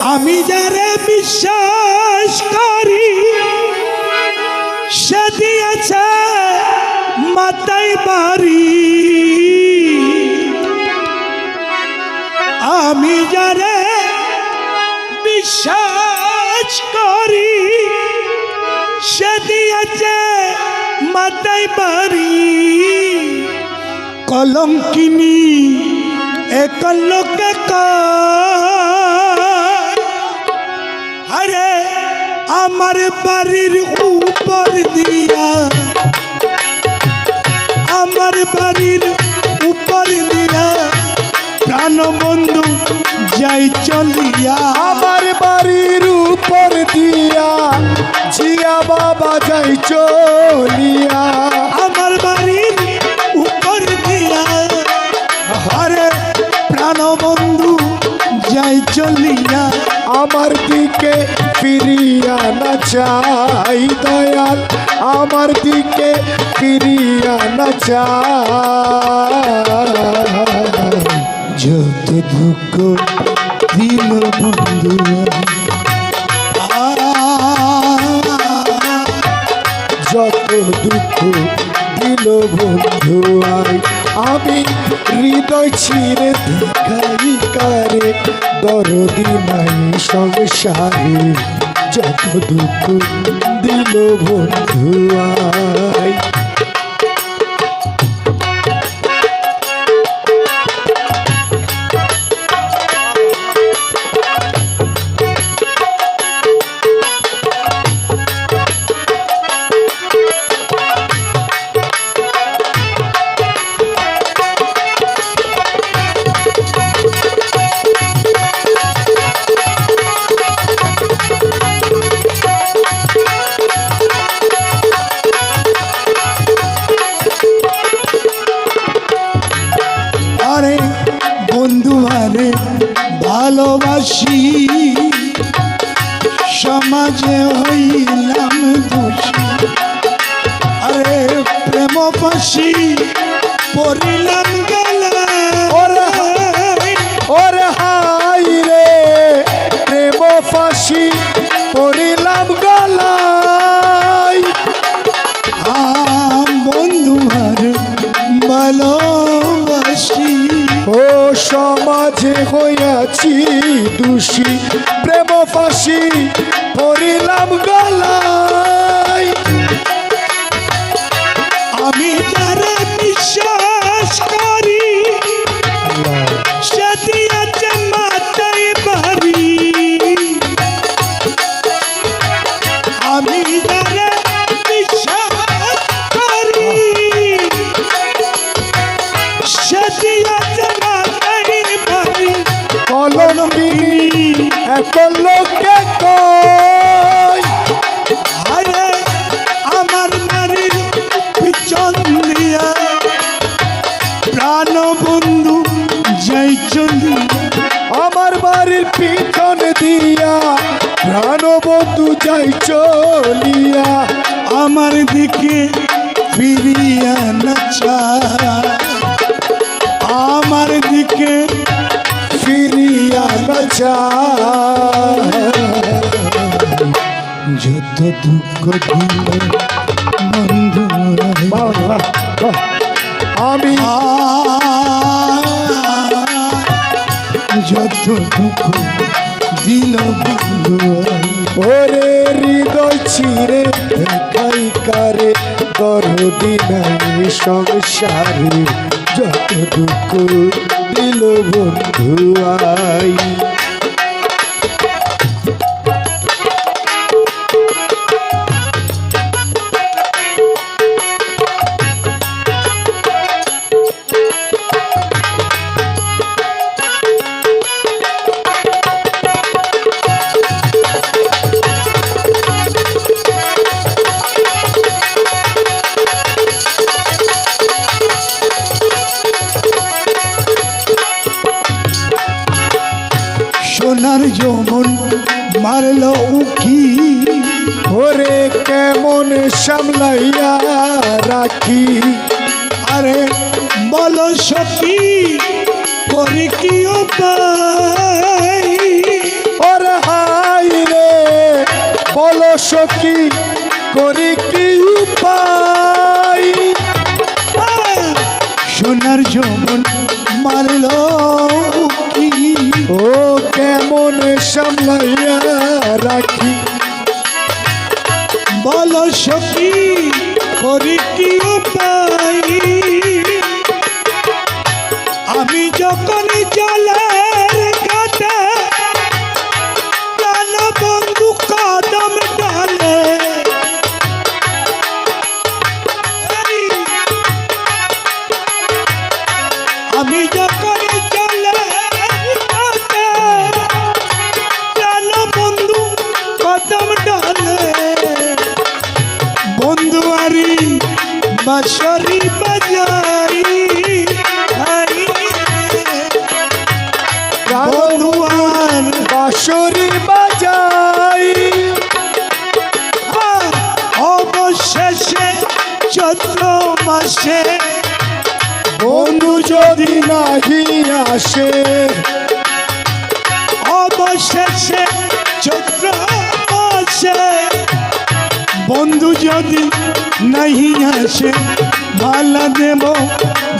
আমি যারে বিশ্বাস করি সে দিয়েছে মাতাই বাড়ি। আমি যারে বিশ্বাস করি সে দিয়েছে মাতাই বাড়ি। কলঙ্কিনী এক লোকে কয়, আরে আমার বাড়ির উপর দিয়া। আমার বাড়ির উপর দিয়া প্রাণ বন্ধু যাই চলিয়া। আমার বাড়ির উপর দিয়া জিয়া বাবা যাই চলিয়া। আমার বাড়ির উপর দিয়া আরে প্রাণ বন্ধু যাই চলিয়া। আমার না চাই, দয়াল আমার দিকে ফিরিয়া না চাই। যত দুঃখ দিল বন্ধু যত দুঃখ দিল বন্ধু আমি হৃদয় ছিঁড়ে দেখাই কারে, দরদি নাই সংসারে। যত দুঃখ দিল বন্ধু পাশি পড়িলাম গেলা। ওরে ওরে হাই রে প্রেম ফাঁসি। পড়িলাম গলাই আম বন্ধু আরে ভালোবাসি। ও সমাজে হইয়াছি দোষী প্রেম ফাঁসি। পড়িলাম গলাই আমি কলম্বিনী এক লোকে কয়? আরে, আমার বাড়ির পিছন দিয়া প্রাণ বন্ধু যাই চলিয়া আমার বাড়ির পিছন দিয়া প্রাণবন্ধু যাই চলিয়া আমি যত দুঃখ দিল ওরে হৃদয় ছিঁড়ে দেখাই কারে, দরদি নাই সংসারে যত দুঃখ দিল বন্ধু, আই। মারলো উকি। ওরে কেমন সামলাইয়া রাখি। আরে বলো সখী, করি কি ওরে বলো সখী, করি কি উপায়? সোনার যৌবন মারল উকি। ও কেমন সামলাইয়া রাখি? বল সখী করি কি উপায়? আমি যখন জলের বাঁশরি বাজাই। অবশেষে চৈত্র মাসে বন্ধু যদি নাহি আসে। অবশেষে চৈত্র মাসে বন্ধু যদি नहीं আসে, মালা দেব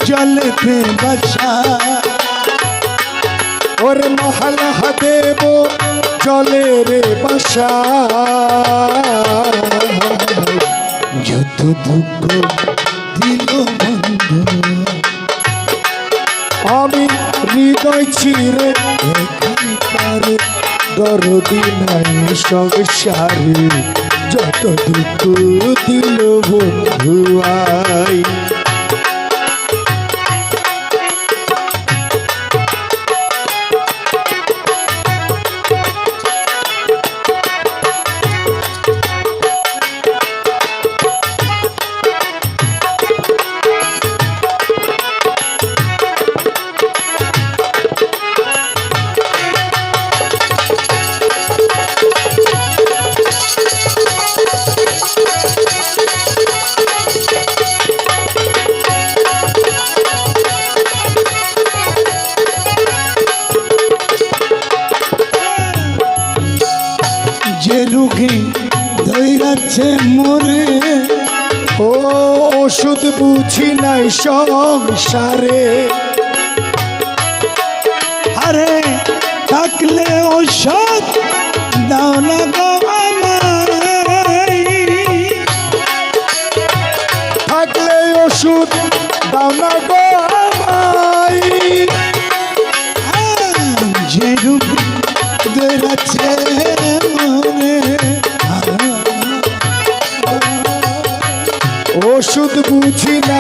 জলেতে বসা। ওরে মহলা দেব চলে রে বাসা। যত দুঃখ দিল আমি হৃদয় নাই সংসারে যত দুঃখ দিল বন্ধু রুগী ধৈরাচ্ছে ও ওষুধ বুঝি নাই সংসারে। আরে থাকলে ওষুধ দাও না থাকলে ওষুধ দাও না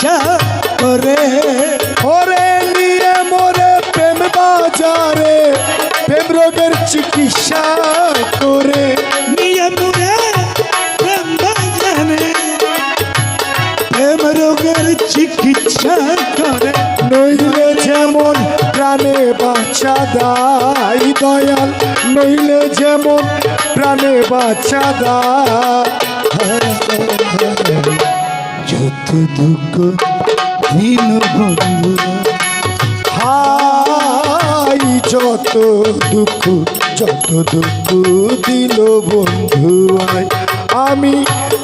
চিকিৎসা করে। ওরে নিয়ে মোরে প্রেম বাজারে প্রেম রোগের চিকিৎসা করে। নিয়ে মোরা প্রেম বাজারে। প্রেম রোগের চিকিৎসা করে। নইলে যেমন প্রাণে বাঁচা দাই দয়াল। নইলে যেমন প্রাণে বাঁচা দায়। যত দুঃখ দিন বন্ধু হাই, যত দুঃখ যত দুঃখ দিল বন্ধু আয়। আমি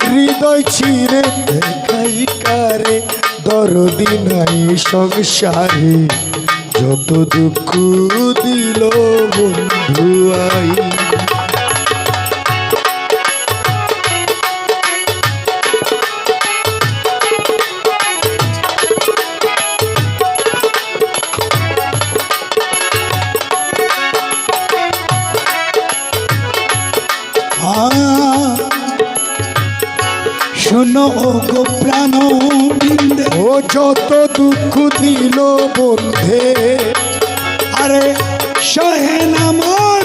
হৃদয় ছিঁড়ে দেখাই কারে, দরদি নাই সংসারে। যত দুঃখ দিল বন্ধু আয়। ও গো প্রাণ বিন্দে। ও যত দুঃখ দিল বন্ধে। আরে সহেন আমার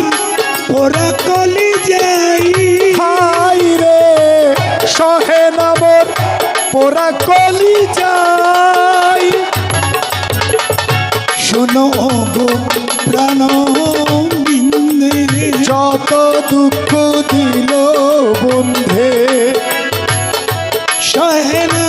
ওরা কলি যাই। হাই রে সহে নামর পোড়া কলি যাই। শোনো গো প্রাণ বিন্দে। যত দুঃখ দিল বন্ধে। সহেন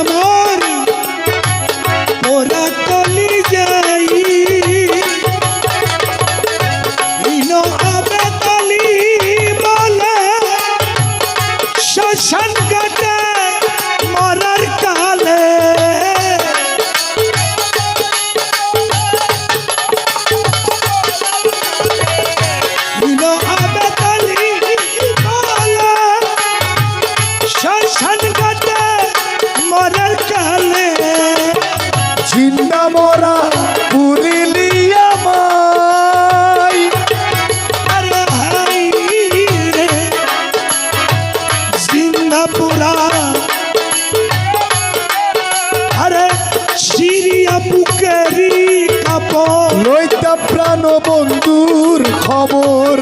লইতা বন্ধুর খবর।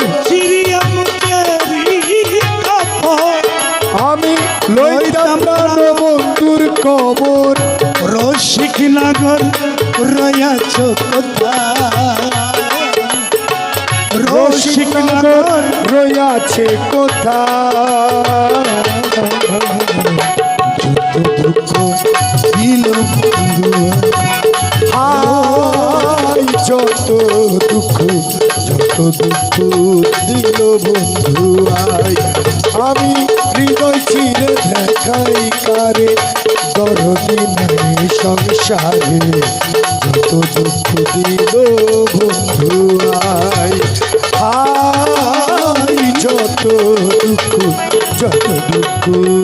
আমি লইতা প্রাণ বন্ধুর কবর রসিক নগর রয়াছ কোথা রসিক নগর রয়াছে কোথা দুঃখ দিল বন্ধু আই যত দুঃখ যত দুঃখ দিল বন্ধু আই আমি হৃদয় ছিঁড়ে দেখাই কারে, দরদি নেই সংসারে, যত দুঃখ দিল বন্ধু আই আই যত দুঃখ যত দুঃখ